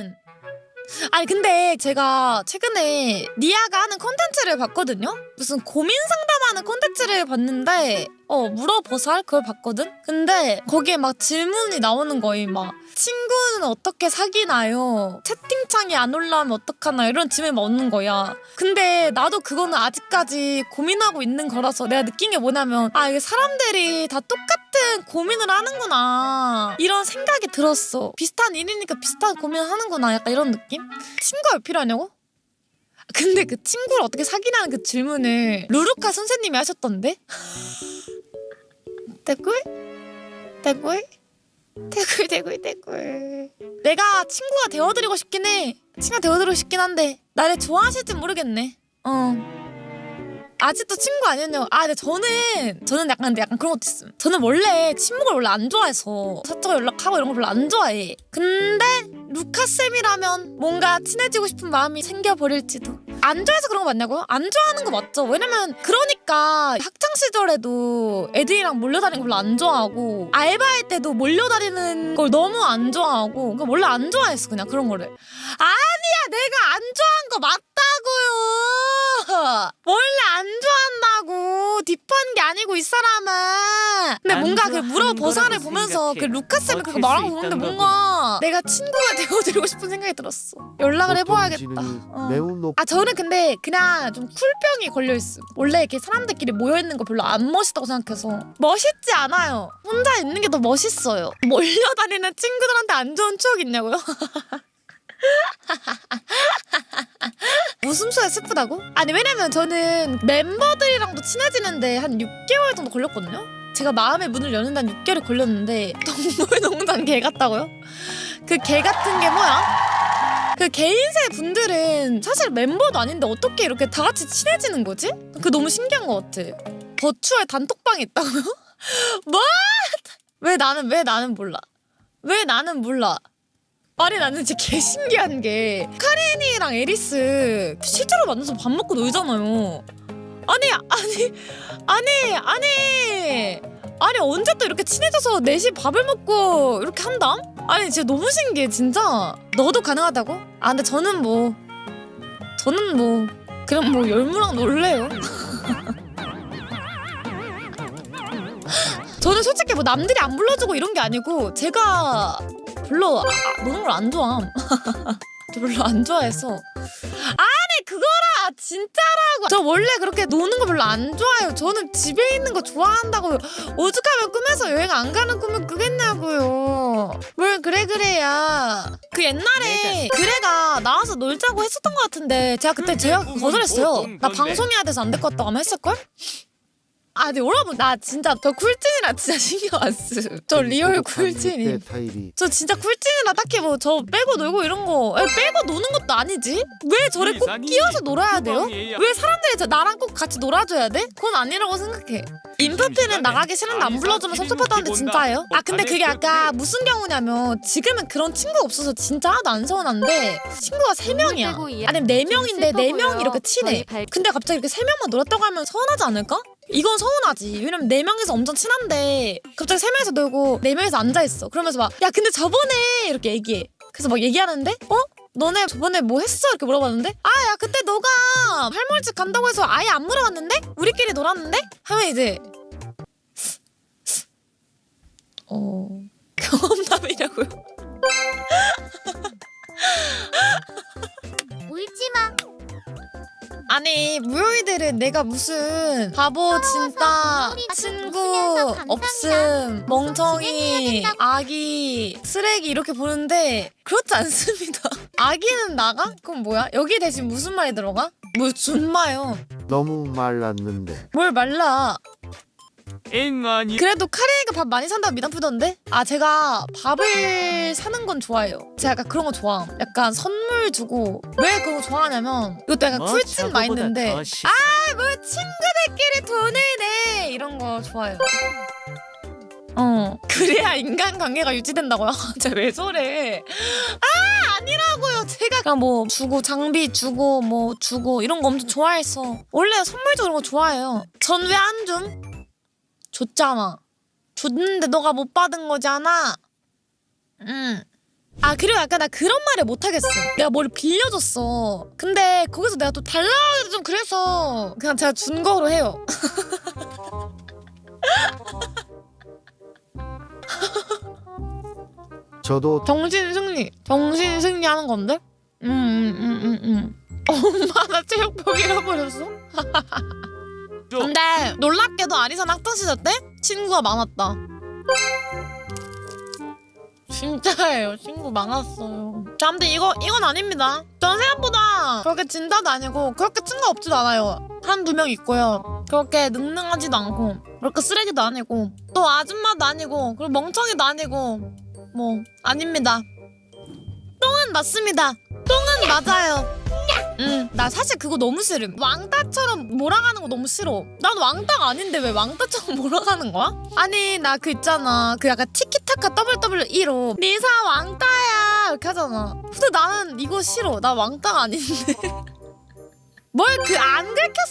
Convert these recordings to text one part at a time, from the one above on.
나는 아니 근데 제가 최근에 니아가 하는 콘텐츠를 봤거든요. 무슨 고민 상담하는 콘텐츠를 봤는데 어 물어보살 그걸 봤거든. 근데 거기에 막 질문이 나오는 거임 막 친구는 어떻게 사귀나요? 채팅창이 안 올라오면 어떡하나 이런 질문이 막 오는 거야. 근데 나도 그거는 아직까지 고민하고 있는 거라서 내가 느낀 게 뭐냐면 아 이게 사람들이 다 똑같은 고민을 하는구나 이런 생각이 들었어. 비슷한 일이니까 비슷한 고민을 하는구나 약간 이런 느낌? 친구가 왜 필요하냐고? 근데 그 친구를 어떻게 사귀냐는 그 질문을 루루카 선생님이 하셨던데? 댓글? 댓글? 댓글 댓글 댓글 내가 친구가 되어드리고 싶긴 해. 친구가 되어드리고 싶긴 한데 나를 좋아하실지 모르겠네. 어. 아직도 친구 아니었냐고. 아 근데 저는 저는 약간 약간 그런 것도 있음. 저는 원래 친목을 원래 안 좋아해서 사적으로 연락하고 이런 거 별로 안 좋아해. 근데 루카쌤이라면 뭔가 친해지고 싶은 마음이 생겨버릴지도 안 좋아해서 그런 거 맞냐고요? 안 좋아하는 거 맞죠? 왜냐면 그러니까 학창 시절에도 애들이랑 몰려다니는 걸 별로 안 좋아하고 알바할 때도 몰려다니는 걸 너무 안 좋아하고 그러니까 원래 안 좋아했어 그냥 그런 거를 아니야 내가 안 좋아한 거 맞다고요 원래 안 좋아한다고 딥한 게 아니고 이 사람은 근데 안 뭔가 그 좋아하는 물어 보살을 거라고 보면서 그 생각해요. 루카 쌤이 그거 말한 수거 보는데 뭔가 내가 친구가 되어드리고 싶은 생각이 들었어 연락을 해봐야겠다 어. 매우 높. 아 저는 근데 그냥 좀 쿨병이 걸려 있음. 원래 이렇게 사람들끼리 모여 있는 거 별로 안 멋있다고 생각해서 멋있지 않아요. 혼자 있는 게 더 멋있어요. 몰려다니는 친구들한테 안 좋은 추억 있냐고요? 웃음소리 슬프다고? 아니 왜냐면 저는 멤버들이랑도 친해지는데 한 6개월 정도 걸렸거든요. 제가 마음의 문을 여는 데한 6개월이 걸렸는데 동물농장 개 같다고요? 그 개 같은 게 뭐야? 그 개인세 분들은 사실 멤버도 아닌데 어떻게 이렇게 다 같이 친해지는 거지? 그 너무 신기한 것 같아. 버추얼 단톡방이 있다고요? 뭐? 왜 나는 왜 나는 몰라? 왜 나는 몰라? 아니 나는 진짜 개 신기한 게 카린이랑 에리스 실제로 만나서 밥 먹고 놀잖아요. 아니 아니 아니 아니 아니 언제 또 이렇게 친해져서 넷이 밥을 먹고 이렇게 한담? 아니 진짜 너무 신기해 진짜 너도 가능하다고? 아 근데 저는 뭐 저는 뭐 그냥 뭐 열무랑 놀래요 저는 솔직히 뭐 남들이 안 불러주고 이런 게 아니고 제가 별로 아, 아, 노는 걸 안 좋아함 저 별로 안 좋아해서 아니 그거라 진짜라고 저 원래 그렇게 노는 거 별로 안 좋아해요 저는 집에 있는 거 좋아한다고요 오죽하면 꿈에서 여행 안 가는 꿈을 꾸겠냐고요. 뭘 그래 그래야. 그 옛날에 그래가 나와서 놀자고 했었던 것 같은데 제가 그때 제가 거절했어요. 나 방송해야 돼서 안 될 것 같다고 하면 했을걸? 아 근데 여러분 나 진짜 저 쿨찐이라 진짜 신경 안 쓰. 저 리얼 쿨찐이. 타입이 저 진짜 쿨찐이라 딱히 뭐 저 빼고 놀고 이런 거 아니, 빼고 노는 것도 아니지? 왜 저를 꼭 끼워서 놀아야 돼요? 왜 사람들이 저 나랑 꼭 같이 놀아줘야 돼? 그건 아니라고 생각해. 인프피는 나가기 싫은데 안 불러주면 섭섭하다는데 진짜예요? 아 근데 그게 아까 무슨 경우냐면 지금은 그런 친구가 없어서 진짜 하나도 안 서운한데 친구가 세 명이야. 아니면 네 명인데 네 명이 이렇게 친해. 근데 갑자기 이렇게 세 명만 놀았다고 하면 서운하지 않을까? 이건 서운하지. 왜냐면 네 명이서 엄청 친한데 갑자기 세 명이서 놀고 네 명이서 앉아 있어. 그러면서 막 야 근데 저번에 이렇게 얘기해. 그래서 막 얘기하는데 어? 너네 저번에 뭐 했어? 이렇게 물어봤는데 아 야 그때 너가 할머니 집 간다고 해서 아예 안 물어봤는데? 우리끼리 놀았는데? 하면 이제 어 경험담이라고요? 아니 무효이들은 내가 무슨 바보 진짜 친구 없음 멍청이 아기 쓰레기 이렇게 보는데 그렇지 않습니다 아기는 나가? 그럼 뭐야? 여기 대신 무슨 말이 들어가? 뭐 준마요 너무 말랐는데 뭘 말라 앵아니 그래도 카레이가 밥 많이 산다고 미담 풀던데? 아 제가 밥을 사는 건 좋아해요 제가 약간 그런 거 좋아함 약간 선물 주고 왜 그런 거 좋아하냐면 이것도 약간 쿨친 마인드인데 아, 뭐 친구들끼리 돈을 내 이런 거 좋아요. 어 그래야 인간관계가 유지된다고요? 진짜 왜 저래? 아 아니라고요. 제가 그냥 뭐 주고 장비 주고 뭐 주고 이런 거 엄청 좋아해서 원래 선물 주는 거 좋아해요. 전 왜 안 줌? 줬잖아. 줬는데 너가 못 받은 거잖아. 응. 아 그리고 약간 나 그런 말을 못 하겠어. 내가 뭘 빌려줬어. 근데 거기서 내가 또 달라고 좀 그래서 그냥 제가 준 거로 해요. 저도 정신 승리. 정신 승리하는 건데? 음, 음, 음, 음, 음. 엄마 나 체육복 잃어버렸어? 저 근데 놀랍게도 아리산 학창 시절 때 친구가 많았다. 진짜예요. 친구 많았어요. 자, 아무튼 이거 이건 아닙니다. 전 생각보다 그렇게 진다도 아니고 그렇게 친구 없지도 않아요. 한 두 명 있고요. 그렇게 능능하지도 않고 그렇게 쓰레기도 아니고 또 아줌마도 아니고 그리고 멍청이도 아니고 뭐 아닙니다. 똥은 맞습니다. 똥은 맞아요. 응, 나 사실 그거 너무 싫음. 왕따처럼 몰아가는 거 너무 싫어. 난 왕따가 아닌데 왜 왕따처럼 몰아가는 거야? 아니, 나 그 있잖아. 그 약간 티키타카 WWE.로 리사 왕따야 이렇게 하잖아. 근데 나는 이거 싫어. 나 왕따가 아닌데. 뭘 그 안 긁혔어.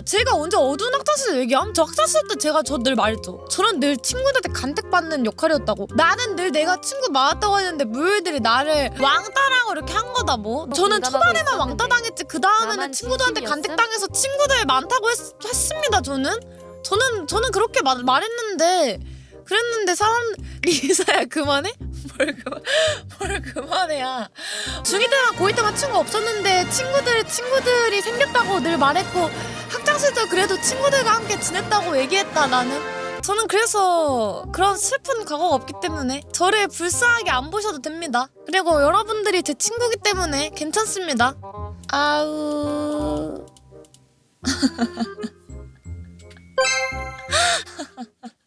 제가 언제 어두운 시절 얘기함? 저 시절 때 제가 저 늘 말했죠. 저는 늘 친구들한테 간택받는 역할이었다고. 나는 늘 내가 친구 많았다고 했는데 무일들이 나를 왕따라고 이렇게 한 거다 뭐. 저는 초반에만 왕따 당했지. 그 다음에는 친구들한테? 간택당해서 친구들 많다고 했, 했습니다. 저는. 저는 저는 그렇게 말, 말했는데 그랬는데 사람 리사야 그만해? 뭘 그만 뭘 그만해야 중2 때랑 고2 때만 친구 없었는데 친구들 친구들이 생겼다고 늘 말했고 학창 시절 그래도 친구들과 함께 지냈다고 얘기했다 나는. 저는 그래서 그런 슬픈 과거가 없기 때문에 저를 불쌍하게 안 보셔도 됩니다. 그리고 여러분들이 제 친구기 때문에 괜찮습니다. 아우